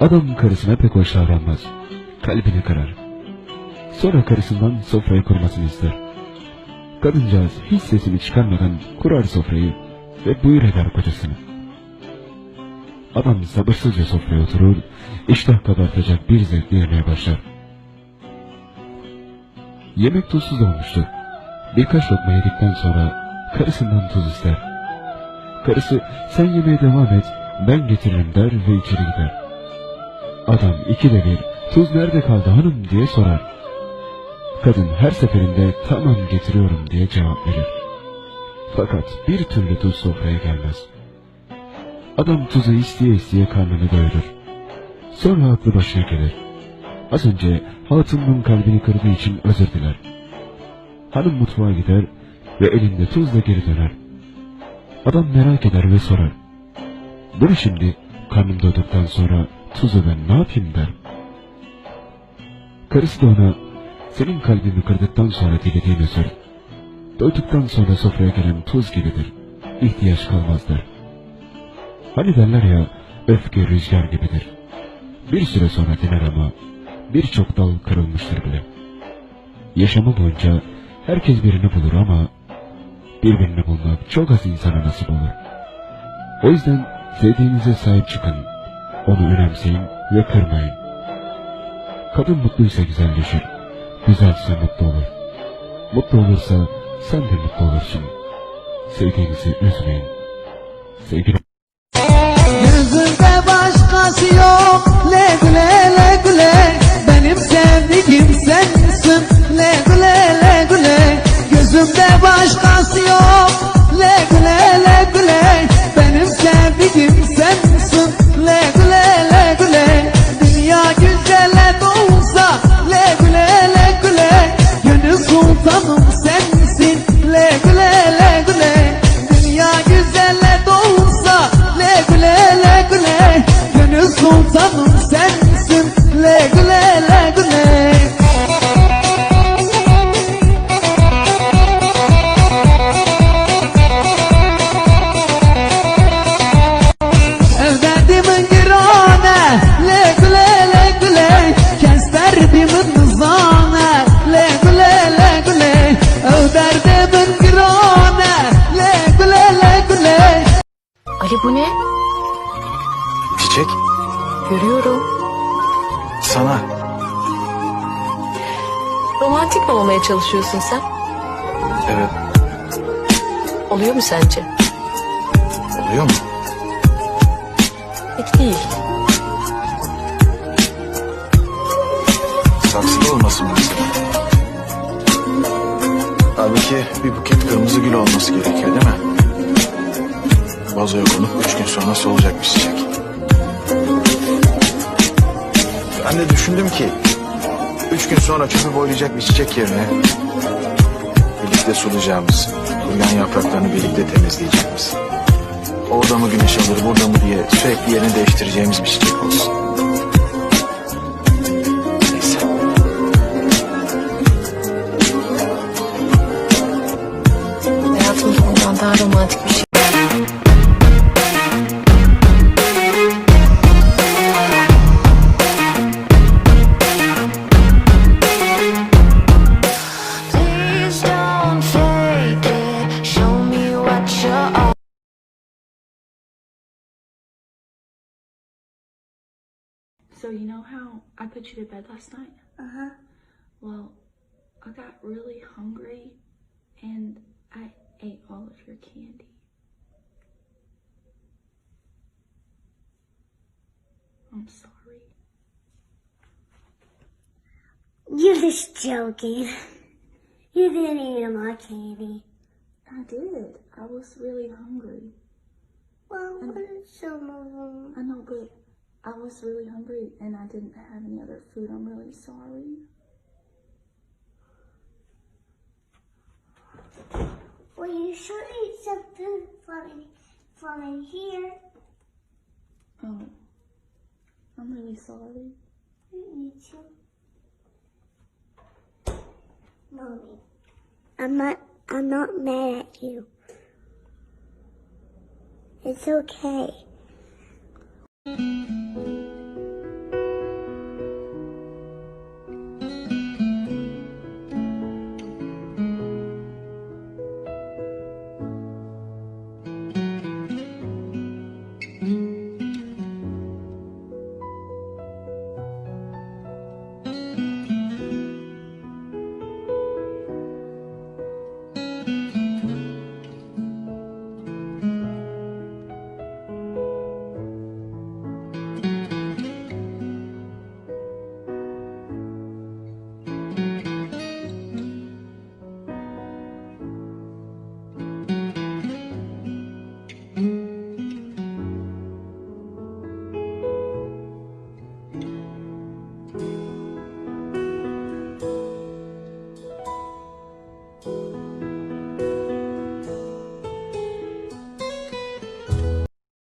Adam karısına pek hoş davranmaz. Kalbini kırar. Sonra karısından sofrayı kurmasını ister. Kadıncağız hiç sesini çıkarmadan kurar sofrayı ve buyur eder kocasını. Adam sabırsızca sofraya oturur, iştah kabartacak bir zevkle yemeye başlar. Yemek tuzsuz olmuştu. Birkaç lokma yedikten sonra karısından tuz ister. Karısı sen yemeğe devam et, ben getiririm der ve içeri gider. Adam ikide bir tuz nerede kaldı hanım diye sorar. Kadın her seferinde tamam getiriyorum diye cevap verir. Fakat bir türlü tuz sofraya gelmez. Adam tuzu isteye isteye karnını doyurur. Sonra aklı başına gelir. Az önce hatunun kalbini kırdığı için özür diler. Hanım mutfağa gider ve elinde tuzla geri döner. Adam merak eder ve sorar. Bu ne şimdi? Karnım doyduktan sonra tuzu ben ne yapayım der. Karısı da ona senin kalbini kırdıktan sonra dilediğin özür. Doyduktan sonra sofraya gelen tuz gibidir. İhtiyaç kalmaz der. Hani derler ya öfke rüzgar gibidir. Bir süre sonra diner ama birçok dal kırılmıştır bile. Yaşamı boyunca herkes birini bulur ama birbirini bulmak çok az insana nasip olur. O yüzden sevdiğinize sahip çıkın. Onu önemseyin ve kırmayın. Kadın mutluysa güzelleşir. Güzelse mutlu olur. Mutlu olursa sen de mutlu olursun. Sevdiğinizi üzmeyin. Sevgili Görüyorum. sana Romantik mi olmaya çalışıyorsun sen? evet Oluyor mu sence? oluyor mu? Pek değil. Saksıda olmasın mesela. Halbuki bir buket kırmızı gül olması gerekiyor değil mi? Vazoya konup üç gün sonra solacak bir çiçek. Ben de düşündüm ki üç gün sonra çöpü boylayacak bir çiçek yerine birlikte sulayacağımız, kuruyan yapraklarını birlikte temizleyeceğimiz, orada mı güneş alır burada mı diye sürekli yerini değiştireceğimiz bir çiçek olsun. So you know how I put you to bed last night? Uh-huh. Well, I got really hungry and I ate all of your candy. I'm sorry. You're just joking. You didn't eat my candy. I did. I was really hungry. Well, what is some of them? I know, but I was really hungry and I didn't have any other food. I'm really sorry. Well, you should eat some food from from in here. Oh, I'm really sorry. You too. Mommy, I'm not. I'm not mad at you. It's okay.